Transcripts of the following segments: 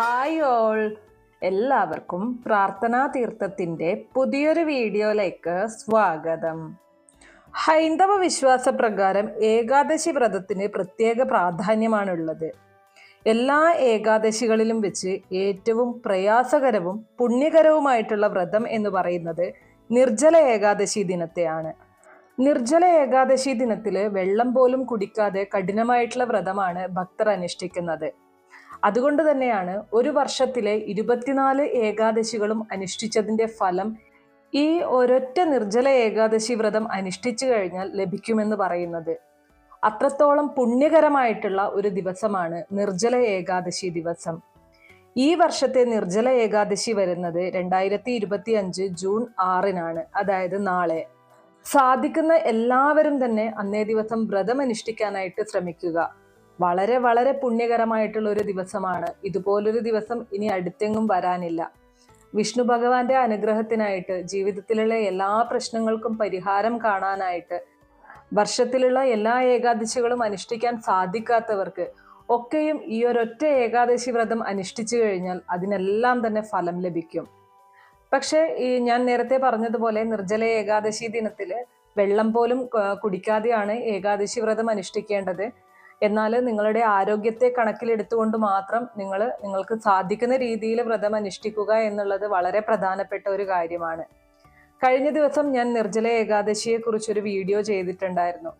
Hi all. എല്ലാവർക്കും പ്രാർത്ഥനാ തീർത്ഥത്തിന്റെ പുതിയൊരു വീഡിയോയിലേക്ക് സ്വാഗതം. ഹൈന്ദവ വിശ്വാസ പ്രകാരം ഏകാദശി വ്രതത്തിന് പ്രത്യേക പ്രാധാന്യമാണുള്ളത്. എല്ലാ ഏകാദശികളിലും വെച്ച് ഏറ്റവും പ്രയാസകരവും പുണ്യകരവുമായിട്ടുള്ള വ്രതം എന്ന് പറയുന്നത് നിർജല ഏകാദശി ദിനത്തെയാണ്. നിർജല ഏകാദശി ദിനത്തിൽ വെള്ളം പോലും കുടിക്കാതെ കഠിനമായിട്ടുള്ള വ്രതമാണ് ഭക്തർ അനുഷ്ഠിക്കുന്നത്. അതുകൊണ്ട് തന്നെയാണ് ഒരു വർഷത്തിലെ ഇരുപത്തിനാല് ഏകാദശികളും അനുഷ്ഠിച്ചതിന്റെ ഫലം ഈ ഒരൊറ്റ നിർജല ഏകാദശി വ്രതം അനുഷ്ഠിച്ചു കഴിഞ്ഞാൽ ലഭിക്കുമെന്ന് പറയുന്നത്. അത്രത്തോളം പുണ്യകരമായിട്ടുള്ള ഒരു ദിവസമാണ് നിർജല ഏകാദശി ദിവസം. ഈ വർഷത്തെ നിർജല ഏകാദശി വരുന്നത് രണ്ടായിരത്തി ഇരുപത്തി അഞ്ച് ജൂൺ ആറിനാണ് അതായത് നാളെ. സാധിക്കുന്ന എല്ലാവരും തന്നെ അന്നേ ദിവസം വ്രതം അനുഷ്ഠിക്കാനായിട്ട് ശ്രമിക്കുക. വളരെ വളരെ പുണ്യകരമായിട്ടുള്ള ഒരു ദിവസമാണ്. ഇതുപോലൊരു ദിവസം ഇനി അടുത്തെങ്ങും വരാനില്ല. വിഷ്ണു ഭഗവാന്റെ അനുഗ്രഹത്തിനായിട്ട് ജീവിതത്തിലുള്ള എല്ലാ പ്രശ്നങ്ങൾക്കും പരിഹാരം കാണാനായിട്ട് വർഷത്തിലുള്ള എല്ലാ ഏകാദശികളും അനുഷ്ഠിക്കാൻ സാധിക്കാത്തവർക്ക് ഒക്കെയും ഈ ഒരൊറ്റ ഏകാദശി വ്രതം അനുഷ്ഠിച്ചു കഴിഞ്ഞാൽ അതിനെല്ലാം തന്നെ ഫലം ലഭിക്കും. പക്ഷേ ഈ ഞാൻ നേരത്തെ പറഞ്ഞതുപോലെ നിർജല ഏകാദശി ദിനത്തിൽ വെള്ളം പോലും കുടിക്കാതെയാണ് ഏകാദശി വ്രതം അനുഷ്ഠിക്കേണ്ടത്. എന്നാൽ നിങ്ങളുടെ ആരോഗ്യത്തെ കണക്കിലെടുത്തുകൊണ്ട് മാത്രം നിങ്ങൾ നിങ്ങൾക്ക് സാധിക്കുന്ന രീതിയിൽ വ്രതം അനുഷ്ഠിക്കുക എന്നുള്ളത് വളരെ പ്രധാനപ്പെട്ട ഒരു കാര്യമാണ്. കഴിഞ്ഞ ദിവസം ഞാൻ നിർജല ഏകാദശിയെ കുറിച്ചൊരു വീഡിയോ ചെയ്തിട്ടുണ്ടായിരുന്നു.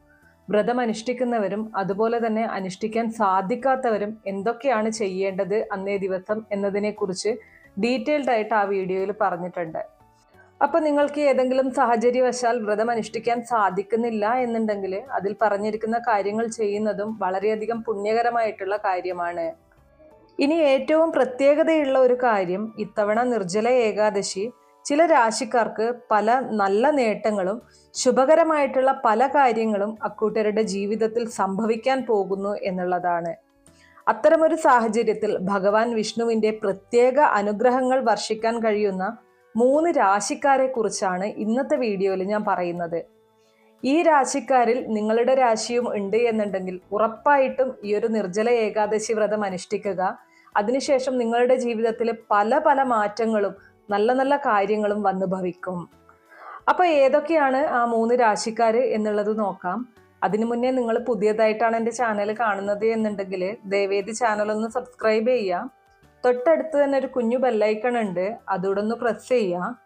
വ്രതം അനുഷ്ഠിക്കുന്നവരും അതുപോലെ തന്നെ അനുഷ്ഠിക്കാൻ സാധിക്കാത്തവരും എന്തൊക്കെയാണ് ചെയ്യേണ്ടത് അന്നേ ദിവസം എന്നതിനെക്കുറിച്ച് ഡീറ്റെയിൽഡ് ആയിട്ട് ആ വീഡിയോയിൽ പറഞ്ഞിട്ടുണ്ട്. അപ്പൊ നിങ്ങൾക്ക് ഏതെങ്കിലും സാഹചര്യവശാൽ വ്രതം അനുഷ്ഠിക്കാൻ സാധിക്കുന്നില്ല എന്നുണ്ടെങ്കിൽ അതിൽ പറഞ്ഞിരിക്കുന്ന കാര്യങ്ങൾ ചെയ്യുന്നതും വളരെയധികം പുണ്യകരമായിട്ടുള്ള കാര്യമാണ്. ഇനി ഏറ്റവും പ്രത്യേകതയുള്ള ഒരു കാര്യം ഇത്തവണ നിർജല ഏകാദശി. ചില രാശിക്കാർക്ക് പല നല്ല നേട്ടങ്ങളും ശുഭകരമായിട്ടുള്ള പല കാര്യങ്ങളും അക്കൂട്ടരുടെ ജീവിതത്തിൽ സംഭവിക്കാൻ പോകുന്നു എന്നുള്ളതാണ്. അത്തരമൊരു സാഹചര്യത്തിൽ ഭഗവാൻ വിഷ്ണുവിന്റെ പ്രത്യേക അനുഗ്രഹങ്ങൾ വർഷിക്കാൻ കഴിയുന്ന മൂന്ന് രാശിക്കാരെ കുറിച്ചാണ് ഇന്നത്തെ വീഡിയോയിൽ ഞാൻ പറയുന്നത്. ഈ രാശിക്കാരിൽ നിങ്ങളുടെ രാശിയും ഉണ്ട് എന്നുണ്ടെങ്കിൽ ഉറപ്പായിട്ടും ഈ ഒരു നിർജല ഏകാദശി വ്രതം അനുഷ്ഠിക്കുക. അതിനുശേഷം നിങ്ങളുടെ ജീവിതത്തിൽ പല പല മാറ്റങ്ങളും നല്ല നല്ല കാര്യങ്ങളും വന്നു ഭവിക്കും. അപ്പൊ ഏതൊക്കെയാണ് ആ മൂന്ന് രാശിക്കാര് എന്നുള്ളത് നോക്കാം. അതിനു മുന്നേ നിങ്ങൾ പുതിയതായിട്ടാണ് എന്റെ ചാനൽ കാണുന്നത് എന്നുണ്ടെങ്കിൽ ദയവേദി ചാനൽ ഒന്ന് സബ്സ്ക്രൈബ് ചെയ്യുക. തൊട്ടടുത്ത് തന്നെ ഒരു കുഞ്ഞു ബെല്ലൈക്കൺ ഉണ്ട്. അതുകൂടെ ഒന്ന് പ്രസ് ചെയ്യുക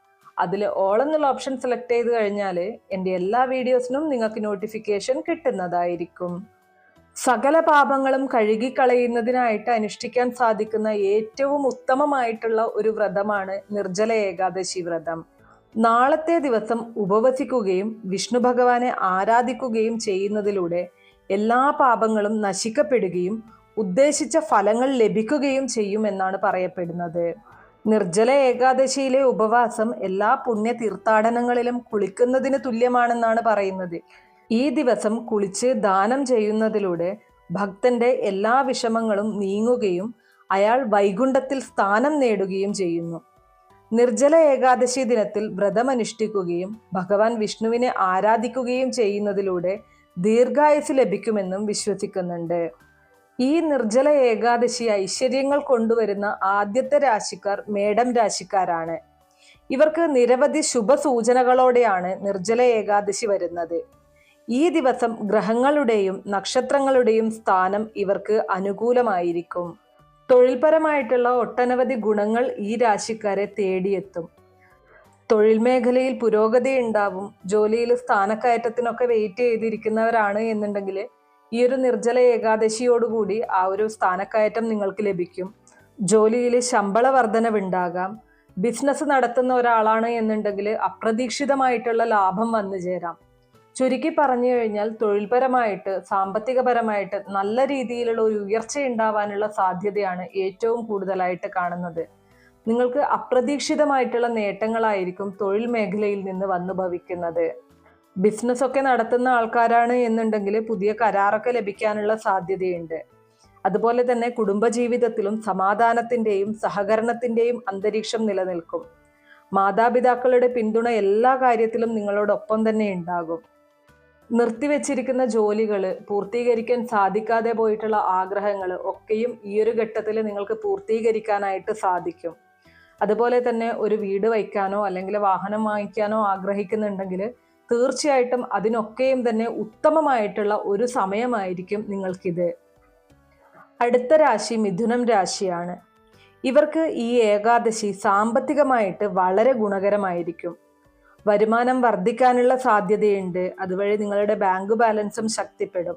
അതിൽ ഓൾ എന്നുള്ള ഓപ്ഷൻ സെലക്ട് ചെയ്ത് കഴിഞ്ഞാൽ എന്റെ എല്ലാ വീഡിയോസിനും നിങ്ങൾക്ക് നോട്ടിഫിക്കേഷൻ കിട്ടുന്നതായിരിക്കും. സകല പാപങ്ങളും കഴുകിക്കളയുന്നതിനായിട്ട് അനുഷ്ഠിക്കാൻ സാധിക്കുന്ന ഏറ്റവും ഉത്തമമായിട്ടുള്ള ഒരു വ്രതമാണ് നിർജല ഏകാദശി വ്രതം. നാളത്തെ ദിവസം ഉപവസിക്കുകയും വിഷ്ണു ഭഗവാനെ ആരാധിക്കുകയും ചെയ്യുന്നതിലൂടെ എല്ലാ പാപങ്ങളും നശിക്കപ്പെടുകയും ഉദ്ദേശിച്ച ഫലങ്ങൾ ലഭിക്കുകയും ചെയ്യും എന്നാണ് പറയപ്പെടുന്നത്. നിർജല ഏകാദശിയിലെ ഉപവാസം എല്ലാ പുണ്യ തീർത്ഥാടനങ്ങളിലും കുളിക്കുന്നതിന് തുല്യമാണെന്നാണ് പറയുന്നത്. ഈ ദിവസം കുളിച്ച് ദാനം ചെയ്യുന്നതിലൂടെ ഭക്തന്റെ എല്ലാ വിഷമങ്ങളും നീങ്ങുകയും അയാൾ വൈകുണ്ഠത്തിൽ സ്ഥാനം നേടുകയും ചെയ്യുന്നു. നിർജല ഏകാദശി ദിനത്തിൽ വ്രതമനുഷ്ഠിക്കുകയും ഭഗവാൻ വിഷ്ണുവിനെ ആരാധിക്കുകയും ചെയ്യുന്നതിലൂടെ ദീർഘായുസ് ലഭിക്കുമെന്നും വിശ്വസിക്കുന്നുണ്ട്. ഈ നിർജല ഏകാദശി ഐശ്വര്യങ്ങൾ കൊണ്ടുവരുന്ന ആദ്യത്തെ രാശിക്കാർ മേടം രാശിക്കാരാണ്. ഇവർക്ക് നിരവധി ശുഭസൂചനകളോടെയാണ് നിർജല ഏകാദശി വരുന്നത്. ഈ ദിവസം ഗ്രഹങ്ങളുടെയും നക്ഷത്രങ്ങളുടെയും സ്ഥാനം ഇവർക്ക് അനുകൂലമായിരിക്കും. തൊഴിൽപരമായിട്ടുള്ള ഒട്ടനവധി ഗുണങ്ങൾ ഈ രാശിക്കാരെ തേടിയെത്തും. തൊഴിൽ മേഖലയിൽ പുരോഗതി ഉണ്ടാവും ജോലിയിൽ സ്ഥാനക്കയറ്റത്തിനൊക്കെ വെയിറ്റ് ചെയ്തിരിക്കുന്നവരാണ് എന്നുണ്ടെങ്കിൽ ഈ ഒരു നിർജല ഏകാദശിയോടുകൂടി ആ ഒരു സ്ഥാനക്കയറ്റം നിങ്ങൾക്ക് ലഭിക്കും. ജോലിയിൽ ശമ്പള വർധനവുണ്ടാകാം ബിസിനസ് നടത്തുന്ന ഒരാളാണ് എന്നുണ്ടെങ്കിൽ അപ്രതീക്ഷിതമായിട്ടുള്ള ലാഭം വന്നു ചേരാം. ചുരുക്കി പറഞ്ഞു കഴിഞ്ഞാൽ തൊഴിൽപരമായിട്ട് സാമ്പത്തികപരമായിട്ട് നല്ല രീതിയിലുള്ള ഒരു ഉയർച്ച ഉണ്ടാവാനുള്ള സാധ്യതയാണ് ഏറ്റവും കൂടുതലായിട്ട് കാണുന്നത്. നിങ്ങൾക്ക് അപ്രതീക്ഷിതമായിട്ടുള്ള നേട്ടങ്ങളായിരിക്കും തൊഴിൽ മേഖലയിൽ നിന്ന് വന്നു ഭവിക്കുന്നത്. ബിസിനസ് ഒക്കെ നടത്തുന്ന ആൾക്കാരാണ് എന്നുണ്ടെങ്കിൽ പുതിയ കരാറൊക്കെ ലഭിക്കാനുള്ള സാധ്യതയുണ്ട്. അതുപോലെ തന്നെ കുടുംബജീവിതത്തിലും സമാധാനത്തിന്റെയും സഹകരണത്തിന്റെയും അന്തരീക്ഷം നിലനിൽക്കും. മാതാപിതാക്കളുടെ പിന്തുണ എല്ലാ കാര്യത്തിലും നിങ്ങളോടൊപ്പം തന്നെ ഉണ്ടാകും. നിർത്തിവെച്ചിരിക്കുന്ന ജോലികൾ പൂർത്തീകരിക്കാൻ സാധിക്കാതെ പോയിട്ടുള്ള ആഗ്രഹങ്ങൾ ഒക്കെയും ഈ ഒരു ഘട്ടത്തിൽ നിങ്ങൾക്ക് പൂർത്തീകരിക്കാനായിട്ട് സാധിക്കും. അതുപോലെ തന്നെ ഒരു വീട് വയ്ക്കാനോ അല്ലെങ്കിൽ വാഹനം വാങ്ങിക്കാനോ ആഗ്രഹിക്കുന്നുണ്ടെങ്കിൽ തീർച്ചയായിട്ടും അതിനൊക്കെയും തന്നെ ഉത്തമമായിട്ടുള്ള ഒരു സമയമായിരിക്കും നിങ്ങൾക്കിത്. അടുത്ത രാശി മിഥുനം രാശിയാണ്. ഇവർക്ക് ഈ ഏകാദശി സാമ്പത്തികമായിട്ട് വളരെ ഗുണകരമായിരിക്കും. വരുമാനം വർദ്ധിക്കാനുള്ള സാധ്യതയുണ്ട്. അതുവഴി നിങ്ങളുടെ ബാങ്ക് ബാലൻസും ശക്തിപ്പെടും.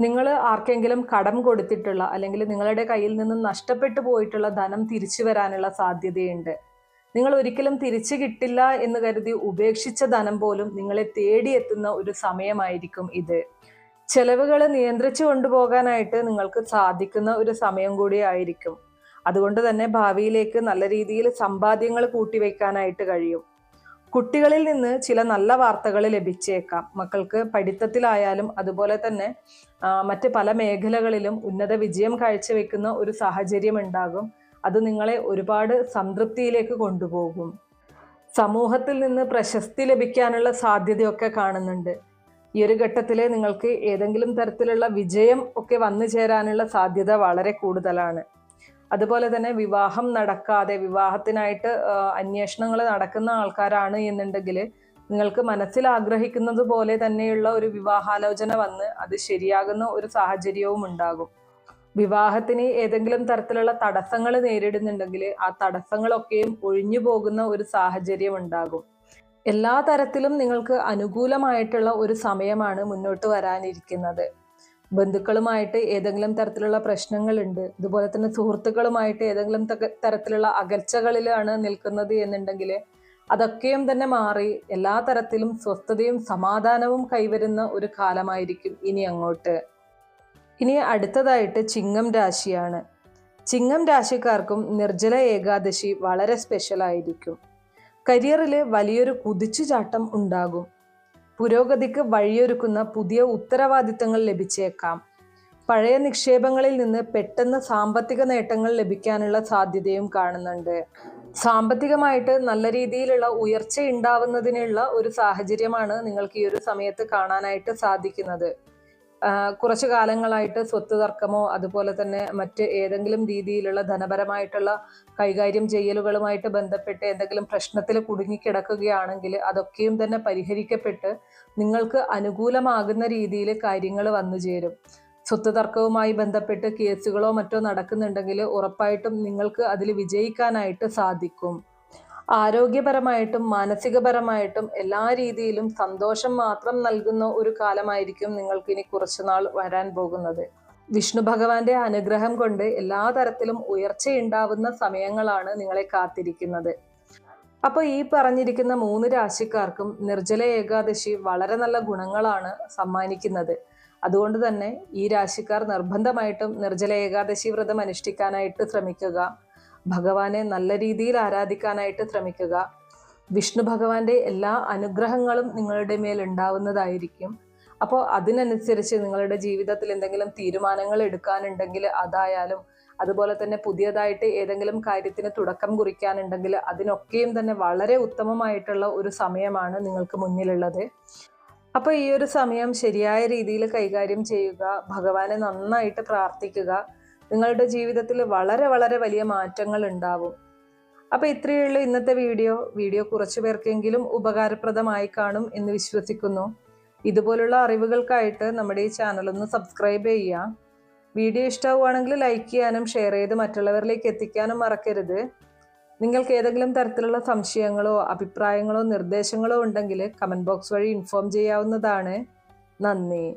നിങ്ങൾ ആർക്കെങ്കിലും കടം കൊടുത്തിട്ടുള്ള അല്ലെങ്കിൽ നിങ്ങളുടെ കയ്യിൽ നിന്നും നഷ്ടപ്പെട്ടു പോയിട്ടുള്ള ധനം തിരിച്ചു വരാനുള്ള സാധ്യതയുണ്ട്. നിങ്ങൾ ഒരിക്കലും തിരിച്ചു കിട്ടില്ല എന്ന് കരുതി ഉപേക്ഷിച്ച ധനം പോലും നിങ്ങളെ തേടിയെത്തുന്ന ഒരു സമയമായിരിക്കും ഇത്. ചെലവുകൾ നിയന്ത്രിച്ചു കൊണ്ടുപോകാനായിട്ട് നിങ്ങൾക്ക് സാധിക്കുന്ന ഒരു സമയം കൂടി ആയിരിക്കും. അതുകൊണ്ട് തന്നെ ഭാവിയിലേക്ക് നല്ല രീതിയിൽ സമ്പാദ്യങ്ങൾ കൂട്ടിവെക്കാനായിട്ട് കഴിയും. കുട്ടികളിൽ നിന്ന് ചില നല്ല വാർത്തകൾ ലഭിച്ചേക്കാം. മക്കൾക്ക് പഠിത്തത്തിലായാലും അതുപോലെ തന്നെ മറ്റ് പല മേഖലകളിലും ഉന്നത വിജയം കാഴ്ചവെക്കുന്ന ഒരു സാഹചര്യം ഉണ്ടാകും. അത് നിങ്ങളെ ഒരുപാട് സംതൃപ്തിയിലേക്ക് കൊണ്ടുപോകും. സമൂഹത്തിൽ നിന്ന് പ്രശസ്തി ലഭിക്കാനുള്ള സാധ്യതയൊക്കെ കാണുന്നുണ്ട്. ഈ ഒരു ഘട്ടത്തിൽ നിങ്ങൾക്ക് ഏതെങ്കിലും തരത്തിലുള്ള വിജയം ഒക്കെ വന്നു ചേരാനുള്ള സാധ്യത വളരെ കൂടുതലാണ്. അതുപോലെ തന്നെ വിവാഹം നടക്കാതെ വിവാഹത്തിനായിട്ട് അന്വേഷണങ്ങൾ നടക്കുന്ന ആൾക്കാരാണ് എന്നുണ്ടെങ്കിൽ നിങ്ങൾക്ക് മനസ്സിൽ ആഗ്രഹിക്കുന്നത് പോലെ തന്നെയുള്ള ഒരു വിവാഹാലോചന വന്ന് അത് ശരിയാകുന്ന ഒരു സാഹചര്യവും ഉണ്ടാകും. വിവാഹത്തിന് ഏതെങ്കിലും തരത്തിലുള്ള തടസ്സങ്ങൾ നേരിടുന്നുണ്ടെങ്കിൽ ആ തടസ്സങ്ങളൊക്കെയും ഒഴിഞ്ഞു പോകുന്ന ഒരു സാഹചര്യം ഉണ്ടാകും. എല്ലാ തരത്തിലും നിങ്ങൾക്ക് അനുകൂലമായിട്ടുള്ള ഒരു സമയമാണ് മുന്നോട്ട് വരാനിരിക്കുന്നത്. ബന്ധുക്കളുമായിട്ട് ഏതെങ്കിലും തരത്തിലുള്ള പ്രശ്നങ്ങളുണ്ട്. അതുപോലെ തന്നെ സുഹൃത്തുക്കളുമായിട്ട് ഏതെങ്കിലും തരത്തിലുള്ള അകൽച്ചകളിലാണ് നിൽക്കുന്നത് എന്നുണ്ടെങ്കിൽ അതൊക്കെയും തന്നെ മാറി എല്ലാ തരത്തിലും സ്വസ്ഥതയും സമാധാനവും കൈവരുന്ന ഒരു കാലമായിരിക്കും ഇനി അങ്ങോട്ട്. ഇനി അടുത്തതായിട്ട് ചിങ്ങം രാശിയാണ്. ചിങ്ങം രാശിക്കാർക്കും നിർജല ഏകാദശി വളരെ സ്പെഷ്യൽ ആയിരിക്കും. കരിയറിൽ വലിയൊരു കുതിച്ചുചാട്ടം ഉണ്ടാകും. പുരോഗതിക്ക് വഴിയൊരുക്കുന്ന പുതിയ ഉത്തരവാദിത്തങ്ങൾ ലഭിച്ചേക്കാം. പഴയ നിക്ഷേപങ്ങളിൽ നിന്ന് പെട്ടെന്ന് സാമ്പത്തിക നേട്ടങ്ങൾ ലഭിക്കാനുള്ള സാധ്യതയും കാണുന്നുണ്ട്. സാമ്പത്തികമായിട്ട് നല്ല രീതിയിലുള്ള ഉയർച്ച ഉണ്ടാവുന്നതിനുള്ള ഒരു സാഹചര്യമാണ് നിങ്ങൾക്ക് ഈ ഒരു സമയത്ത് കാണാനായിട്ട് സാധിക്കുന്നത്. കുറച്ചു കാലങ്ങളായിട്ട് സ്വത്ത് തർക്കമോ അതുപോലെ തന്നെ മറ്റ് ഏതെങ്കിലും രീതിയിലുള്ള ധനപരമായിട്ടുള്ള കൈകാര്യം ചെയ്യലുകളുമായിട്ട് ബന്ധപ്പെട്ട് എന്തെങ്കിലും പ്രശ്നത്തിൽ കുടുങ്ങിക്കിടക്കുകയാണെങ്കിൽ അതൊക്കെയും തന്നെ പരിഹരിക്കപ്പെട്ട് നിങ്ങൾക്ക് അനുകൂലമാകുന്ന രീതിയിൽ കാര്യങ്ങൾ വന്നു ചേരും. സ്വത്ത് തർക്കവുമായി ബന്ധപ്പെട്ട് കേസുകളോ മറ്റോ നടക്കുന്നുണ്ടെങ്കിൽ ഉറപ്പായിട്ടും നിങ്ങൾക്ക് അതിൽ വിജയിക്കാനായിട്ട് സാധിക്കും. ആരോഗ്യപരമായിട്ടും മാനസികപരമായിട്ടും എല്ലാ രീതിയിലും സന്തോഷം മാത്രം നൽകുന്ന ഒരു കാലമായിരിക്കും നിങ്ങൾക്ക് ഇനി കുറച്ചുനാൾ വരാൻ പോകുന്നത്. വിഷ്ണു ഭഗവാന്റെ അനുഗ്രഹം കൊണ്ട് എല്ലാ തരത്തിലും ഉയർച്ചയുണ്ടാവുന്ന സമയങ്ങളാണ് നിങ്ങളെ കാത്തിരിക്കുന്നത്. അപ്പോൾ ഈ പറഞ്ഞിരിക്കുന്ന മൂന്ന് രാശിക്കാർക്കും നിർജല ഏകാദശി വളരെ നല്ല ഗുണങ്ങളാണ് സമ്മാനിക്കുന്നത്. അതുകൊണ്ട് തന്നെ ഈ രാശിക്കാർ നിർബന്ധമായിട്ടും നിർജല ഏകാദശി വ്രതം അനുഷ്ഠിക്കാനായിട്ട് ശ്രമിക്കുക. ഭഗവാനെ നല്ല രീതിയിൽ ആരാധിക്കാനായിട്ട് ശ്രമിക്കുക. വിഷ്ണു ഭഗവാന്റെ എല്ലാ അനുഗ്രഹങ്ങളും നിങ്ങളുടെ മേൽ ഉണ്ടാവുന്നതായിരിക്കും. അപ്പോൾ അതിനനുസരിച്ച് നിങ്ങളുടെ ജീവിതത്തിൽ എന്തെങ്കിലും തീരുമാനങ്ങൾ എടുക്കാനുണ്ടെങ്കിൽ അതായാലും അതുപോലെ തന്നെ പുതിയതായിട്ട് ഏതെങ്കിലും കാര്യത്തിന് തുടക്കം കുറിക്കാനുണ്ടെങ്കിൽ അതിനൊക്കെയും തന്നെ വളരെ ഉത്തമമായിട്ടുള്ള ഒരു സമയമാണ് നിങ്ങൾക്ക് മുന്നിലുള്ളത്. അപ്പോൾ ഈ ഒരു സമയം ശരിയായ രീതിയിൽ കൈകാര്യം ചെയ്യുക ഭഗവാനെ നന്നായിട്ട് പ്രാർത്ഥിക്കുക നിങ്ങളുടെ ജീവിതത്തിൽ വളരെ വളരെ വലിയ മാറ്റങ്ങൾ ഉണ്ടാവും. അപ്പോൾ ഇത്രയേ ഉള്ളൂ ഇന്നത്തെ വീഡിയോ വീഡിയോ കുറച്ചു പേർക്കെങ്കിലും ഉപകാരപ്രദമായി കാണും എന്ന് വിശ്വസിക്കുന്നു. ഇതുപോലുള്ള അറിവുകൾക്കായിട്ട് നമ്മുടെ ഈ ചാനൽ ഒന്ന് സബ്സ്ക്രൈബ് ചെയ്യുക. വീഡിയോ ഇഷ്ടമാവുകയാണെങ്കിൽ ലൈക്ക് ചെയ്യാനും ഷെയർ ചെയ്ത് മറ്റുള്ളവരിലേക്ക് എത്തിക്കാനും മറക്കരുത്. നിങ്ങൾക്ക് ഏതെങ്കിലും തരത്തിലുള്ള സംശയങ്ങളോ അഭിപ്രായങ്ങളോ നിർദ്ദേശങ്ങളോ ഉണ്ടെങ്കിൽ കമന്റ് ബോക്സ് വഴി ഇൻഫോം ചെയ്യാവുന്നതാണ്. നന്ദി.